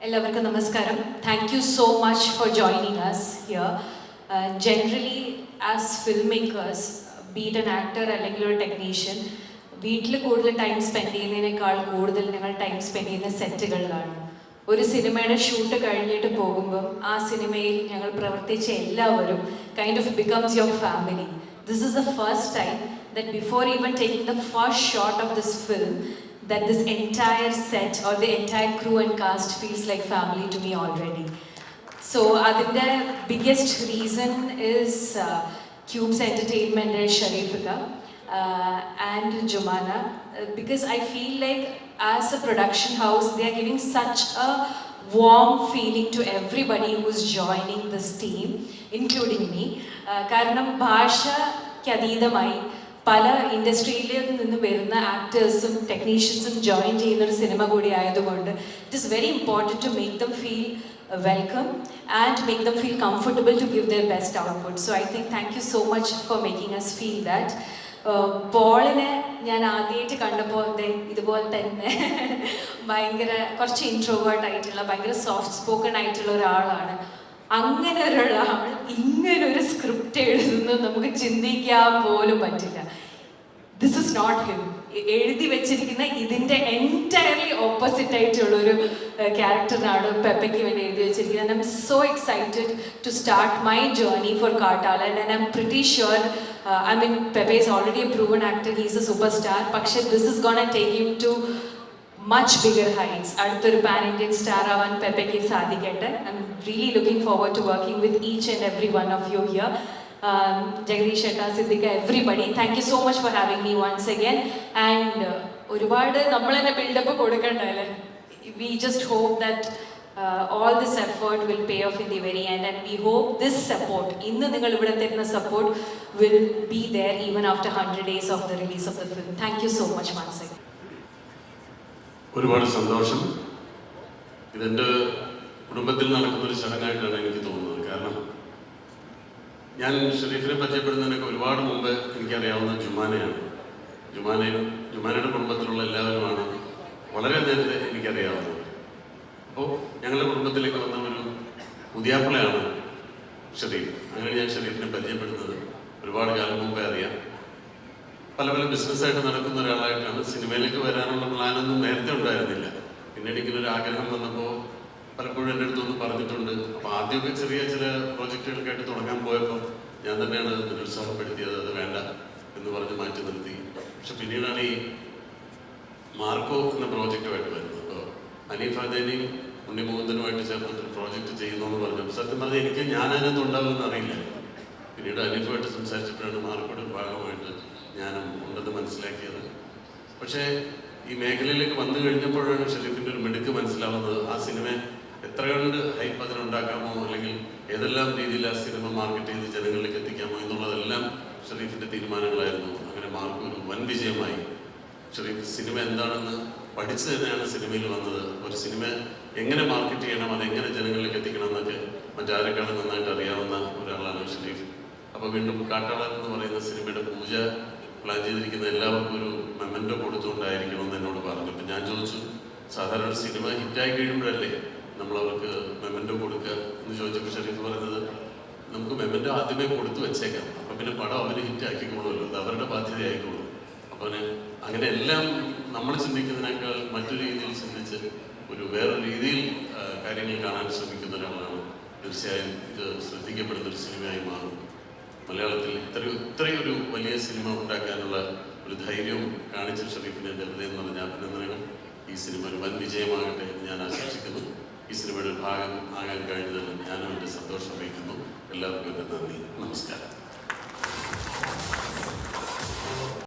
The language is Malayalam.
എല്ലാവർക്കും നമസ്കാരം. Thank you so much for joining us here generally as film makers be it an actor അല്ലെങ്കിൽ ഒരു ടെക്നീഷ്യൻ വീട്ടിൽ കൂടുതൽ ടൈം സ്പെൻഡ് ചെയ്യുന്നതിനേക്കാൾ കൂടുതൽ നിങ്ങൾ ടൈം സ്പെൻഡ് ചെയ്യുന്ന സെറ്റുകളിലാണ് ഒരു സിനിമയുടെ ഷൂട്ട് കഴിഞ്ഞിട്ട് പോകുമ്പം ആ സിനിമയിൽ ഞങ്ങൾ പ്രവർത്തിച്ച എല്ലാവരും kind of becomes your family this is the first time that before even taking the first shot of this film that this entire set or the entire crew and cast feels like family to me already. So അതിൻ്റെ biggest reason is uh, Cube's entertainment and Sharifika uh, and Jumana uh, because I feel like as a production house they are giving such a warm feeling to everybody who's joining this team, including me. Uh, കാരണം ഭാഷയ്ക്ക് അതീതമായി പല ഇൻഡസ്ട്രിയിൽ നിന്ന് വരുന്ന ആക്ടേഴ്സും ടെക്നീഷ്യൻസും ജോയിൻ ചെയ്യുന്ന ഒരു സിനിമ കൂടി ആയതുകൊണ്ട് it is very important to make them feel welcome and make them feel comfortable to give their best output so I think thank you so much for making us feel that പോളിനെ ഞാൻ ആദ്യമായിട്ട് കണ്ടപ്പോൾ ഇതുപോലെ തന്നെ ഭയങ്കര കുറച്ച് ഇൻട്രോവേർട്ട് ആയിട്ടുള്ള ഭയങ്കര സോഫ്റ്റ് സ്പോക്കൺ ആയിട്ടുള്ള ഒരാളാണ്. അങ്ങനെ ഒരാൾ ഇങ്ങനൊരു സ്ക്രിപ്റ്റ് എഴുതുന്നത് നമുക്ക് ചിന്തിക്കാൻ പോലും പറ്റില്ല. ദിസ് ഇസ് നോട്ട് ഹിം എഴുതി വെച്ചിരിക്കുന്ന ഇതിന്റെ എൻറ്റയർലി ഓപ്പോസിറ്റ് ആയിട്ടുള്ള ഒരു ക്യാരക്ടറിനാണ് പെപ്പയ്ക്ക് വേണ്ടി എഴുതി വെച്ചിരിക്കുന്നത് I'm so excited to start my journey for Kattalan and I'm pretty sure I mean Pepe is already a proven actor he's a super star പക്ഷേ this is gonna take you to much bigger heights അടുത്തൊരു പാൻ ഇന്ത്യൻ സ്റ്റാർ ആവാൻ പെപ്പയ്ക്ക് സാധിക്കട്ടെ I'm really looking forward to working with each and every one of you here Jagadish Shetty Siddique everybody thank you so much for having me once again and ഒരുപാട് നമ്മൾ തന്നെ build-up കൊടുക്കണ്ടല്ലേ? We just hope that all this effort will pay off in the very and and we hope this support ഇന്ന് നിങ്ങൾ ഇവിടെ തരുന്ന support will be there even after hundred days of the release of the film thank you so much once again ഒരുപാട് സന്തോഷം. ഇതെന്റെ കുടുംബത്തിൽ നടക്കുന്ന ഒരു ചടങ്ങായിട്ടാണ് എനിക്ക് തോന്നുന്നത്. കാരണം ഞാൻ ഷെരീഫിനെ പരിചയപ്പെടുന്നതിനൊക്കെ ഒരുപാട് മുമ്പ് എനിക്കറിയാവുന്ന ജുമാനയാണ്. ജുമാനയും ജുമാനയുടെ കുടുംബത്തിലുള്ള എല്ലാവരുമാണ് വളരെ നേരത്തെ എനിക്കറിയാവുന്നത്. അപ്പോൾ ഞങ്ങളുടെ കുടുംബത്തിലേക്ക് വന്ന ഒരു പുതിയാപ്പിളയാണ് ഷെരീഫ്. അങ്ങനെ ഞാൻ ഷെരീഫിനെ പരിചയപ്പെടുന്നത് ഒരുപാട് കാലം മുമ്പേ അറിയാം. പല പല ബിസിനസ്സായിട്ട് നടക്കുന്ന ഒരാളായിട്ടാണ് സിനിമയിലേക്ക് വരാനുള്ള പ്ലാനൊന്നും നേരത്തെ ഉണ്ടായിരുന്നില്ല. പിന്നെ എനിക്കൊരു ആഗ്രഹം വന്നപ്പോൾ പലപ്പോഴും എന്റെ അടുത്തൊന്ന് പറഞ്ഞിട്ടുണ്ട്. അപ്പോൾ ആദ്യമൊക്കെ ചെറിയ ചില പ്രോജക്റ്റുകൾക്കായിട്ട് തുടങ്ങാൻ പോയപ്പോൾ ഞാൻ തന്നെയാണ് അത് നിരുത്സാഹപ്പെടുത്തിയത് അത് വേണ്ട എന്ന് പറഞ്ഞ് മാറ്റി നിർത്തി. പക്ഷെ പിന്നീടാണ് ഈ മാർക്കോ എന്ന പ്രോജക്റ്റുമായിട്ട് വരുന്നത്. അപ്പോൾ അനീഫ് അദേനിയും ഉണ്ണിമുകുന്ദനുമായിട്ട് ചേർന്നിട്ട് പ്രോജക്റ്റ് ചെയ്യുന്നു എന്ന് പറഞ്ഞു സത്യം പറഞ്ഞാൽ എനിക്ക് ഞാൻ അതിനകത്ത് ഉണ്ടാവുമെന്ന് അറിയില്ല. പിന്നീട് അനീഫുമായിട്ട് സംസാരിച്ചപ്പോഴാണ് മാർക്കോയുടെ ഭാഗമായിട്ട് ഞാനും ഉണ്ടെന്ന് മനസ്സിലാക്കിയത്. പക്ഷേ ഈ മേഖലയിലേക്ക് വന്നു കഴിഞ്ഞപ്പോഴാണ് ശരീരത്തിന്റെ ഒരു മിടുക്ക് മനസ്സിലാവുന്നത്. ആ സിനിമ എത്ര കണ്ട് ഹൈപ്പ് അതിനുണ്ടാക്കാമോ അല്ലെങ്കിൽ ഏതെല്ലാം രീതിയിൽ ആ സിനിമ മാർക്കറ്റ് ചെയ്ത് ജനങ്ങളിലേക്ക് എത്തിക്കാമോ എന്നുള്ളതെല്ലാം ഷെറീഫിന്റെ തീരുമാനങ്ങളായിരുന്നു. അങ്ങനെ മാർക്ക് ഒരു വൻ വിജയമായി. ഷെറീഫ് സിനിമ എന്താണെന്ന് പഠിച്ചു തന്നെയാണ് സിനിമയിൽ വന്നത്. ഒരു സിനിമ എങ്ങനെ മാർക്കറ്റ് ചെയ്യണം അതെങ്ങനെ ജനങ്ങളിലേക്ക് എത്തിക്കണം എന്നൊക്കെ മറ്റാരെക്കാളും നന്നായിട്ട് അറിയാവുന്ന ഒരാളാണ് ഷെരീഫ്. അപ്പോൾ വീണ്ടും കാട്ടാളൻ എന്ന് പറയുന്ന സിനിമയുടെ പൂജ പ്ലാൻ ചെയ്തിരിക്കുന്ന എല്ലാവർക്കും ഒരു മെമ്മന്റോ കൊടുത്തുകൊണ്ടായിരിക്കണം എന്ന് എന്നോട് പറഞ്ഞു. അപ്പം ഞാൻ ചോദിച്ചു സാധാരണ സിനിമ ഹിറ്റായി കഴിയുമ്പോഴല്ലേ നമ്മൾ അവർക്ക് മെമ്മന്റോ കൊടുക്കുക എന്ന് ചോദിച്ചപ്പോൾ ഷെരീഫ് പറഞ്ഞത് നമുക്ക് മെമ്മന്റോ ആദ്യമേ കൊടുത്തു വെച്ചേക്കാം. അപ്പം പിന്നെ പടം അവർ ഹിറ്റാക്കിക്കോളുമല്ലോ അത് അവരുടെ ബാധ്യതയായിക്കോളും അപ്പോൾ അങ്ങനെ എല്ലാം നമ്മൾ ചിന്തിക്കുന്നതിനേക്കാൾ മറ്റൊരു രീതിയിൽ ചിന്തിച്ച് ഒരു വേറെ രീതിയിൽ കാര്യങ്ങൾ കാണാൻ ശ്രമിക്കുന്ന ഒരാളാണ്. തീർച്ചയായും ഇത് ശ്രദ്ധിക്കപ്പെടുന്ന ഒരു സിനിമയായി മാറും. മലയാളത്തിൽ ഇത്രയും ഇത്രയും ഒരു വലിയ സിനിമ ഉണ്ടാക്കാനുള്ള ഒരു ധൈര്യം കാണിച്ച ഷെരീഫിനെ എന്റെ ഹൃദയം നിറഞ്ഞ അഭിനന്ദനങ്ങൾ. ഈ സിനിമ ഒരു വൻ വിജയമാകട്ടെ എന്ന് ഞാൻ ആശംസിക്കുന്നു. ഈ സിനിമയുടെ ഭാഗം ആകാൻ കഴിഞ്ഞതിൽ ഞാനും എന്റെ സന്തോഷം വയ്ക്കുന്നു എല്ലാവർക്കും എന്റെ നന്ദി. നമസ്കാരം.